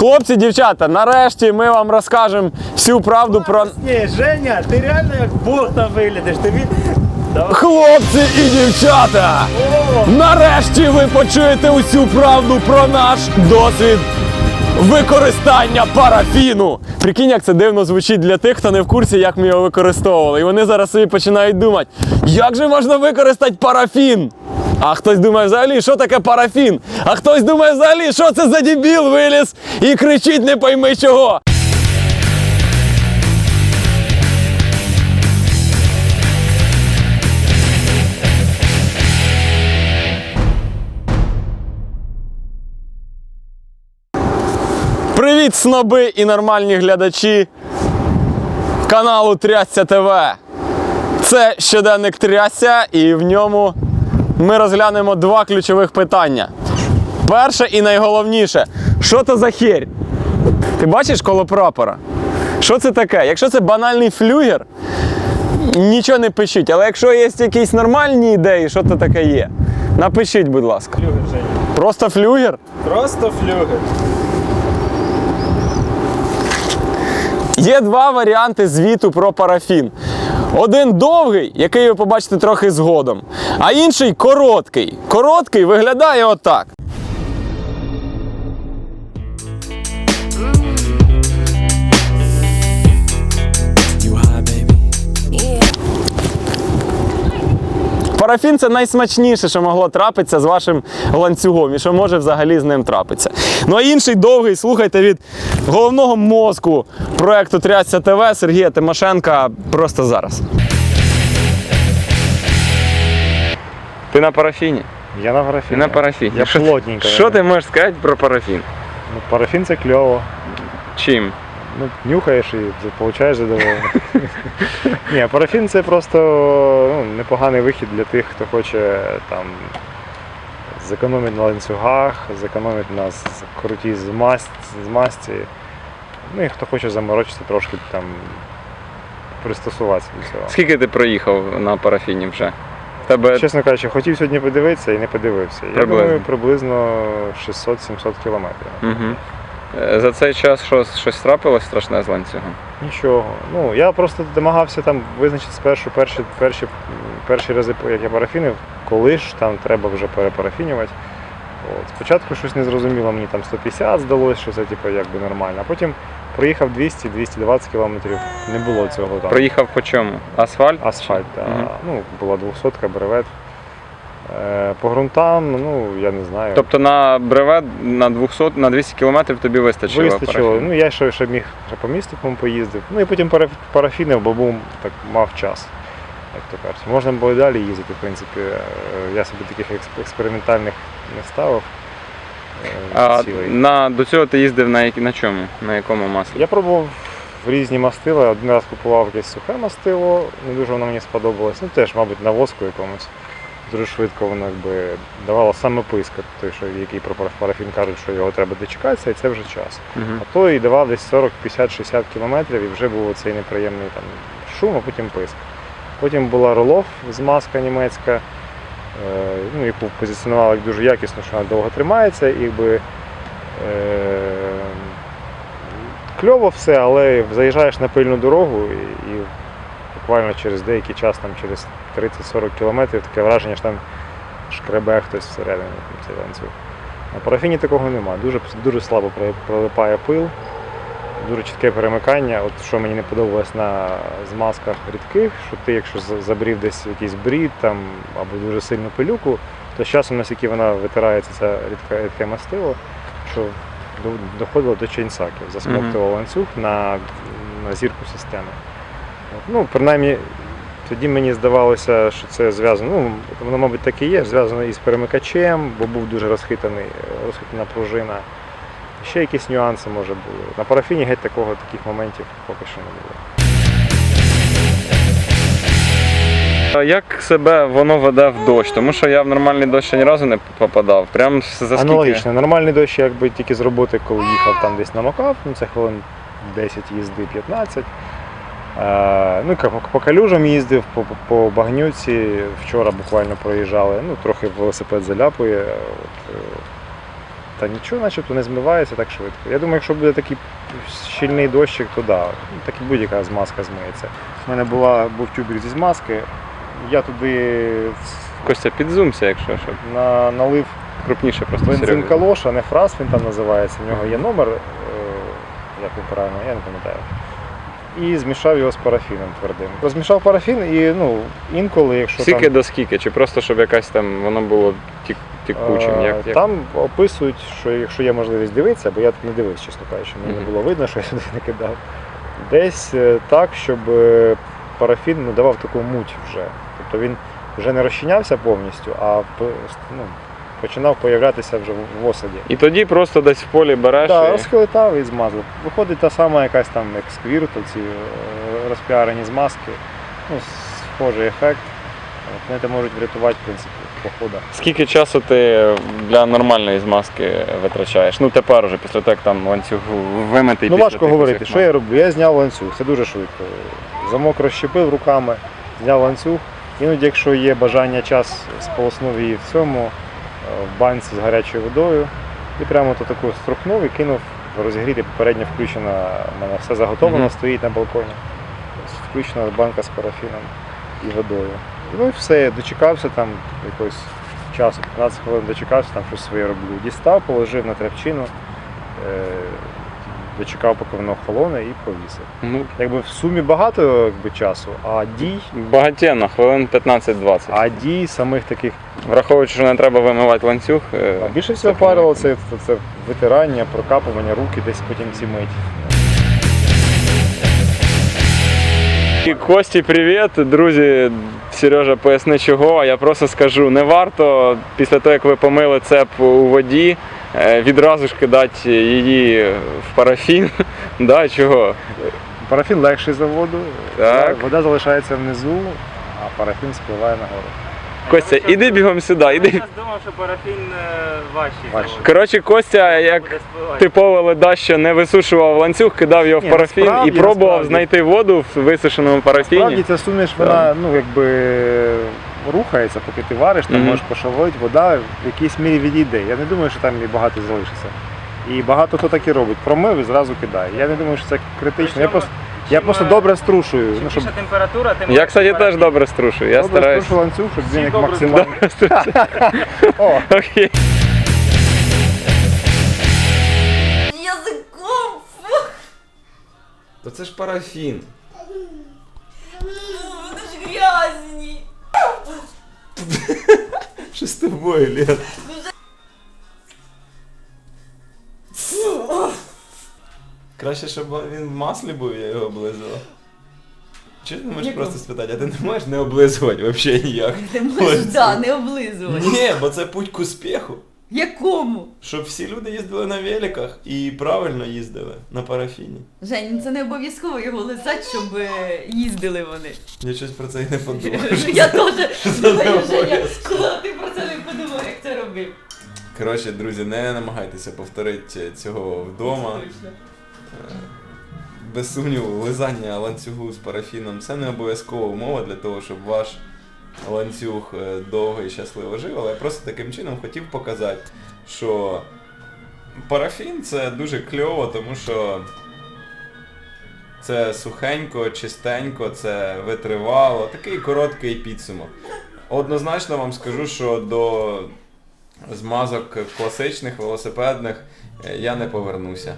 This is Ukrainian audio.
Хлопці, дівчата, нарешті ми вам розкажемо всю правду про. Ні, Женя, ти реально як Бог там виглядиш. Тобі. Давай. Хлопці і дівчата! Нарешті ви почуєте усю правду про наш досвід використання парафіну. Прикинь, як це дивно звучить для тих, хто не в курсі, як ми його використовували. І вони зараз собі починають думати, як же можна використати парафін? А хтось думає взагалі, що таке парафін? А хтось думає взагалі, що це за дебіл виліз і кричить не пойми чого. Привіт, сноби і нормальні глядачі каналу Трясся ТВ. Це щоденник Трясся, і в ньому ми розглянемо два ключових питання. Перше і найголовніше, що це за херь? Ти бачиш коло прапора? Що це таке? Якщо це банальний флюгер, нічого не пишіть. Але якщо є якісь нормальні ідеї, що це таке є, напишіть, будь ласка. Флюгер, Женя. Просто флюгер? Просто флюгер. Є два варіанти звіту про парафін. Один довгий, який ви побачите трохи згодом, а інший короткий. Короткий виглядає отак. Парафін це найсмачніше, що могло трапитися з вашим ланцюгом і що може взагалі з ним трапитися. Ну а інший довгий, слухайте від головного мозку проекту Трясся ТВ Сергія Тимошенка просто зараз. Ти на парафіні? Я на Ти парафіні. на парафіні. Я плотненько. Що ти можеш сказати про парафін? Ну, парафін це кльово. Чим? Ну, нюхаєш і получаєш задоволення. Ні, парафін це просто ну, непоганий вихід для тих, хто хоче там зекономити на ланцюгах, зекономити на крутій змаз- змазці. Ну і хто хоче заморочитися трошки там пристосуватися до цього. Скільки ти проїхав на парафіні вже? Тебе Чесно кажучи, хотів сьогодні подивитися і не подивився. Я думаю, приблизно 600-700 кілометрів. Угу. За цей час щось, щось трапилось страшне з ланцюгом? Нічого. Ну, я просто намагався там визначити спершу перші, перші, перші рази, як я парафінив, коли ж там треба вже перепарафінювати. От. Спочатку щось не зрозуміло, мені там 150 здалося, що це типу, якби нормально. А потім проїхав 200-220 кілометрів, не було цього там. Проїхав по чому? Асфальт? Асфальт, да. Мгм. ну, була 200 бревет. Е, По ґрунтам, ну я не знаю. Тобто на бревет на 200, на 200 кілометрів тобі вистачило? Вистачило. Ну я ще, ще міг ще по місту по поїздив. Ну і потім парафінив, бо був так мав час. Як то кажуть. Можна було і далі їздити, в принципі. Е, Я собі таких експериментальних не ставив. е, А на, до цього ти їздив на, на чому? На якому маслі? Я пробував в різні мастила. Один раз купував якесь сухе мастило, не дуже воно мені сподобалось. Ну теж, мабуть, на воску якомусь. Дуже швидко воно якби давало саме писка, той, що, який про парафін кажуть, що його треба дочекатися, і це вже час. Угу. А то і давав десь 40, 50, 60 кілометрів і вже був цей неприємний там шум, а потім писк. Потім була ролов змазка німецька, е, ну, яку позиціонували як дуже якісно, що вона довго тримається. І, якби, е, кльово все, але заїжджаєш на пильну дорогу і, і буквально через деякий час, там, через 30-40 кілометрів, таке враження, що там шкребе хтось всередині цей ланцюг. На парафіні такого нема. Дуже, дуже слабо при- прилипає пил, дуже чітке перемикання. От що мені не подобалось на змазках рідких, що ти, якщо забрів десь якийсь брід там, або дуже сильну пилюку, то з часом, наскільки вона витирається, це рідке, рідке мастило, що доходило до чейнсаків, засмоктував ланцюг на, на зірку системи. Ну, принаймні, тоді мені здавалося, що це зв'язано, ну, воно, мабуть, так і є, зв'язано із перемикачем, бо був дуже розхитаний, розхитана пружина. Ще якісь нюанси, може, були. На парафіні геть такого, таких моментів поки що не було. Як себе воно веде в дощ? Тому що я в нормальний дощ ні разу не попадав. Прям за скільки? Аналогічно, нормальний дощ, якби тільки з роботи, коли їхав там десь намокав, ну це хвилин 10 їзди, 15. Е, ну, по калюжам їздив, по, по- багнюці. Вчора буквально проїжджали, ну, трохи велосипед заляпує. От, е, та нічого начебто не змивається так швидко. Я думаю, якщо буде такий щільний дощик, то да, так і будь-яка змазка змиється. У мене була, був тюбик зі змазки, я туди Костя, підзумся, якщо щоб на, налив крупніше просто бензин калоша, не фраз він там називається, в нього є номер, е, як він правильно, я не пам'ятаю. І змішав його з парафіном твердим. Розмішав парафін і ну, інколи, якщо Скільки там, до скільки? Чи просто щоб якась там воно було тік, тікучим? Е, Як, як? Там описують, що якщо є можливість дивитися, бо я не дивився, чесно кажучи, мені Мгм. не було видно, що я туди не кидав. Десь е, так, щоб е, парафін ну, давав таку муть вже. Тобто він вже не розчинявся повністю, а ну, починав появлятися вже в- осаді. І тоді просто десь в полі береш. Так, і... розхилитав і змазав. Виходить та сама якась там як сквірт, ці е, розпіарені змазки. Ну, схожий ефект. Вони можуть врятувати, в принципі, по ходах. Скільки часу ти для нормальної змазки витрачаєш? Ну тепер уже після того, як там ланцюг вимитий. Ну важко тих говорити, що я роблю? Я зняв ланцюг, це дуже швидко. Замок розщепив руками, зняв ланцюг. Іноді, якщо є бажання час, сполоснув її в цьому, в банці з гарячою водою. І прямо то таку струхнув і кинув розігріти попередньо включено, У мене все заготовлено, Мгм. стоїть на балконі. Включена банка з парафіном і водою. Ну і все, я дочекався там якогось часу, 15 хвилин дочекався, там щось своє роблю. Дістав, положив на тряпчину, е, дочекав, поки воно охолоне і повісив. Ну, Якби в сумі багато якби, часу, а дій, багатенно, хвилин 15-20. а дій самих таких. Враховуючи, що не треба вимивати ланцюг. е, А більше всього парило це, це, це витирання, прокапування руки, десь потім ці мить. І Кості, привіт, друзі. Сережа поясни чого. Я просто скажу, не варто після того, як ви помили цеп у воді, відразу ж кидати її в парафін. Да, чого? Парафін легший за воду, Так. вода залишається внизу, а парафін спливає нагору. Костя, іди бігом сюди, Я іди. зараз думав, що парафін е, важчий. Важчий. завод. Коротше, Костя, як Буде спливати. типове ледаще, не висушував ланцюг, кидав його Ні, в парафін насправді, і пробував насправді. знайти воду в висушеному парафіні. Справді ця суміш, вона ну, якби рухається, поки ти вариш, там Мгм. можеш пошалити, вода в якійсь мірі відійде. Я не думаю, що там і багато залишиться. І багато хто так і робить. Промив і зразу кидає. Я не думаю, що це критично. Я Причому, просто, я чим, просто е, добре струшую. Чим Ну, щоб більша температура, тим Я, кстати, теж добре струшую. Я добре стараюсь. струшу ланцюг, щоб він Всі як добре максимально. О, Окей. Язиком. Фу, То це ж парафін. вони ж грязні. Що з тобою, Лен? Краще, щоб він в маслі був, я його облизував. Чи ти не можеш Якому? просто спитати, а ти не можеш не облизувати взагалі ніяк? Ти можеш Ось. да, не облизувати. Ні, бо це путь к успіху. Якому? Щоб всі люди їздили на великах і правильно їздили на парафіні. Жень, ну це не обов'язково його лизати, щоб е, їздили вони. Я щось про це і не подумав. Я теж думаю, Женя, обов'язково. коли ти робив. Коротше, друзі, не намагайтеся повторити цього вдома. Точно. Без сумніву, лизання ланцюгу з парафіном це не обов'язкова умова для того, щоб ваш ланцюг е, довго і щасливо жив, але я просто таким чином хотів показати, що парафін це дуже кльово, тому що це сухенько, чистенько, це витривало, такий короткий підсумок. Однозначно вам скажу, що до змазок класичних велосипедних е, я не повернуся.